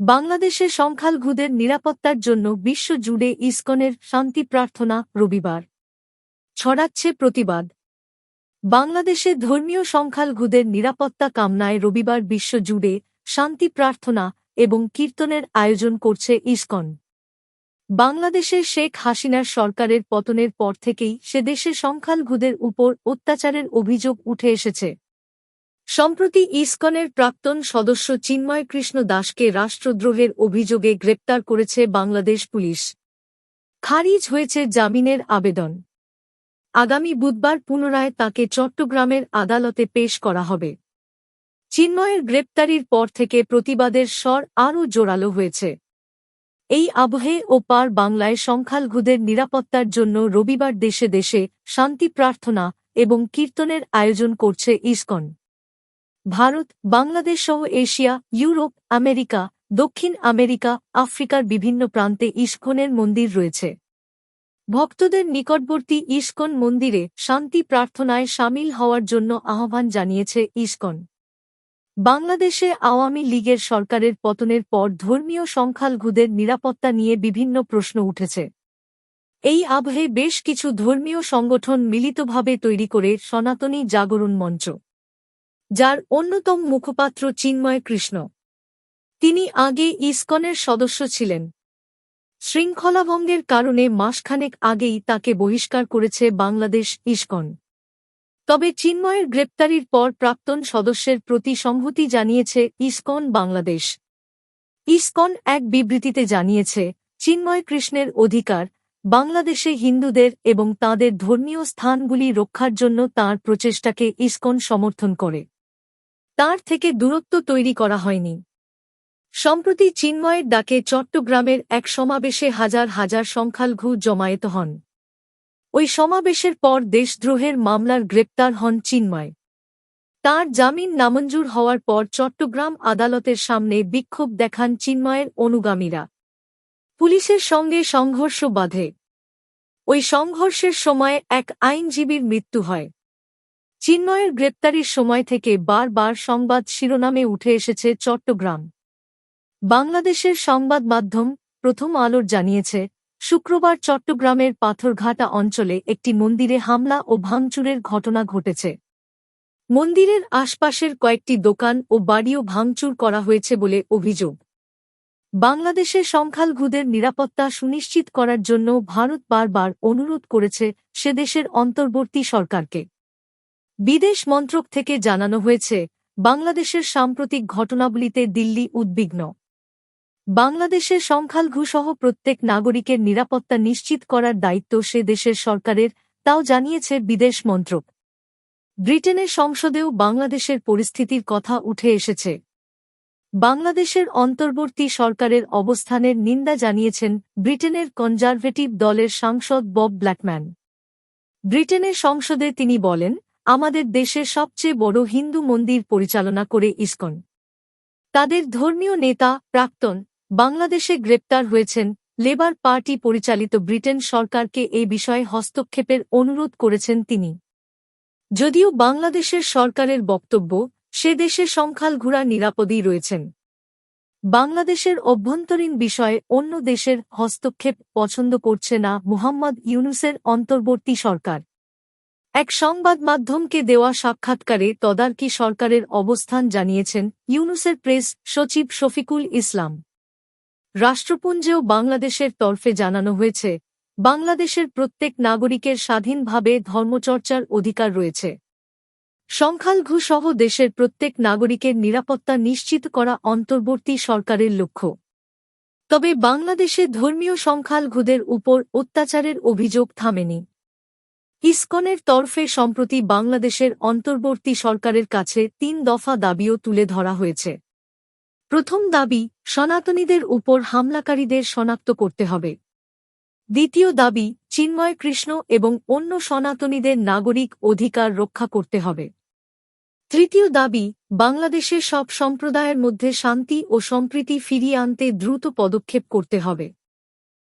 বাংলাদেশে সংখ্যালঘুদের নিরাপত্তার জন্য বিশ্বজুড়ে ইসকনের শান্তি প্রার্থনা রবিবার। ছড়াচ্ছে প্রতিবাদ। বাংলাদেশে ধর্মীয় সংখ্যালঘুদের নিরাপত্তা কামনায় রবিবার বিশ্বজুড়ে শান্তি প্রার্থনা এবং কীর্তনের আয়োজন করছে ইসকন। বাংলাদেশের শেখ হাসিনার সরকারের পতনের পর থেকেই সে দেশে সংখ্যালঘুদের উপর অত্যাচারের অভিযোগ উঠে এসেছে। সম্প্রতি ইসকনের প্রাক্তন সদস্য চিন্ময় কৃষ্ণ দাসকে রাষ্ট্রদ্রোহের অভিযোগে গ্রেপ্তার করেছে বাংলাদেশ পুলিশ। খারিজ হয়েছে জামিনের আবেদন। আগামী বুধবার পুনরায় তাকে চট্টগ্রামের আদালতে পেশ করা হবে। চিন্ময়ের গ্রেপ্তারির পর থেকে প্রতিবাদের স্বর আরও জোরালো হয়েছে। এই আবহে ও পার বাংলায় সংখ্যালঘুদের নিরাপত্তার জন্য রবিবার দেশে দেশে শান্তি প্রার্থনা এবং কীর্তনের আয়োজন করছে ইসকন। ভারত, বাংলাদেশ সহ এশিয়া, ইউরোপ, আমেরিকা, দক্ষিণ আমেরিকা, আফ্রিকার বিভিন্ন প্রান্তে ইস্কনের মন্দির রয়েছে। ভক্তদের নিকটবর্তী ইস্কন মন্দিরে শান্তি প্রার্থনায় সামিল হওয়ার জন্য আহ্বান জানিয়েছে ইস্কন। বাংলাদেশে আওয়ামী লীগের সরকারের পতনের পর ধর্মীয় সংখ্যালঘুদের নিরাপত্তা নিয়ে বিভিন্ন প্রশ্ন উঠেছে। এই আবহে বেশ কিছু ধর্মীয় সংগঠন মিলিতভাবে তৈরি করে সনাতনী জাগরণ মঞ্চ। যার অন্যতম মুখপাত্র চিন্ময় কৃষ্ণ। তিনি আগে ইসকনের সদস্য ছিলেন। শৃঙ্খলাভঙ্গের কারণে মাসখানেক আগেই তাকে বহিষ্কার করেছে বাংলাদেশ ইসকন। তবে চিন্ময়ের গ্রেপ্তারির পর প্রাক্তন সদস্যের প্রতি সংহতি জানিয়েছে ইসকন বাংলাদেশ। ইসকন এক বিবৃতিতে জানিয়েছে, চিন্ময় কৃষ্ণের অধিকার, বাংলাদেশে হিন্দুদের এবং তাদের ধর্মীয় স্থানগুলি রক্ষার জন্য তার প্রচেষ্টাকে ইসকন সমর্থন করে। তার থেকে দূরত্ব তৈরি করা হয়নি। সম্প্রতি চিন্ময়ের ডাকে চট্টগ্রামের এক সমাবেশে হাজার হাজার সংখ্যালঘু জমায়েত হন। ওই সমাবেশের পর দেশদ্রোহের মামলার গ্রেপ্তার হন চিন্ময়। তার জামিন নামঞ্জুর হওয়ার পর চট্টগ্রাম আদালতের সামনে বিক্ষোভ দেখান চিন্ময়ের অনুগামীরা। পুলিশের সঙ্গে সংঘর্ষ বাধে। ওই সংঘর্ষের সময় এক আইনজীবীর মৃত্যু হয়। চিন্ময়ের গ্রেপ্তারির সময় থেকে বারবার সংবাদ শিরোনামে উঠে এসেছে চট্টগ্রাম। বাংলাদেশের সংবাদ মাধ্যম প্রথম আলোর জানিয়েছে, শুক্রবার চট্টগ্রামের পাথরঘাটা অঞ্চলে একটি মন্দিরে হামলা ও ভাঙচুরের ঘটনা ঘটেছে। মন্দিরের আশপাশের কয়েকটি দোকান ও বাড়িও ভাঙচুর করা হয়েছে বলে অভিযোগ। বাংলাদেশের সংখ্যালঘুদের নিরাপত্তা সুনিশ্চিত করার জন্য ভারত বারবার অনুরোধ করেছে সে দেশের অন্তর্বর্তী সরকারকে। বিদেশ মন্ত্রক থেকে জানানো হয়েছে, বাংলাদেশের সাম্প্রতিক ঘটনাবলিতে দিল্লি উদ্বিগ্ন। বাংলাদেশের সংখ্যালঘুসহ প্রত্যেক নাগরিকের নিরাপত্তা নিশ্চিত করার দায়িত্ব সে দেশের সরকারের, তাও জানিয়েছে বিদেশ মন্ত্রক। ব্রিটেনের সংসদেও বাংলাদেশের পরিস্থিতির কথা উঠে এসেছে। বাংলাদেশের অন্তর্বর্তী সরকারের অবস্থানের নিন্দা জানিয়েছেন ব্রিটেনের কনজারভেটিভ দলের সাংসদ বব ব্ল্যাকম্যান। ব্রিটেনের সংসদে তিনি বলেন আমাদের দেশের সবচেয়ে বড় হিন্দু মন্দির পরিচালনা করে ইসকন। তাদের ধর্মীয় নেতা, প্রাক্তন, বাংলাদেশে গ্রেপ্তার হয়েছেন, লেবার পার্টি পরিচালিত ব্রিটেন সরকারকে এ বিষয়ে হস্তক্ষেপের অনুরোধ করেছেন তিনি। যদিও বাংলাদেশের সরকারের বক্তব্য, সে দেশে সংখ্যালঘুরা নিরাপদেই রয়েছেন। বাংলাদেশের অভ্যন্তরীণ বিষয়ে অন্য দেশের হস্তক্ষেপ পছন্দ করছে না মুহাম্মদ ইউনুসের অন্তর্বর্তী সরকার। এক সংবাদ মাধ্যমকে দেওয়া সাক্ষাৎকারে তদারকি সরকারের অবস্থান জানিয়েছেন ইউনুসের প্রেস সচিব শফিকুল ইসলাম। রাষ্ট্রপুঞ্জেও বাংলাদেশের তরফে জানানো হয়েছে, বাংলাদেশের প্রত্যেক নাগরিকের স্বাধীনভাবে ধর্মচর্চার অধিকার রয়েছে। সংখ্যালঘু সহ দেশের প্রত্যেক নাগরিকের নিরাপত্তা নিশ্চিত করা অন্তর্বর্তী সরকারের লক্ষ্য। তবে বাংলাদেশে ধর্মীয় সংখ্যালঘুদের উপর অত্যাচারের অভিযোগ থামেনি। ইসকনের তরফে সম্প্রতি বাংলাদেশের অন্তর্বর্তী সরকারের কাছে তিন দফা দাবিও তুলে ধরা হয়েছে। প্রথম দাবি, সনাতনীদের উপর হামলাকারীদের শনাক্ত করতে হবে। দ্বিতীয় দাবি, চিন্ময় কৃষ্ণ এবং অন্য সনাতনীদের নাগরিক অধিকার রক্ষা করতে হবে। তৃতীয় দাবি বাংলাদেশের সব সম্প্রদায়ের মধ্যে শান্তি ও সম্প্রীতি ফিরিয়ে আনতে দ্রুত পদক্ষেপ করতে হবে।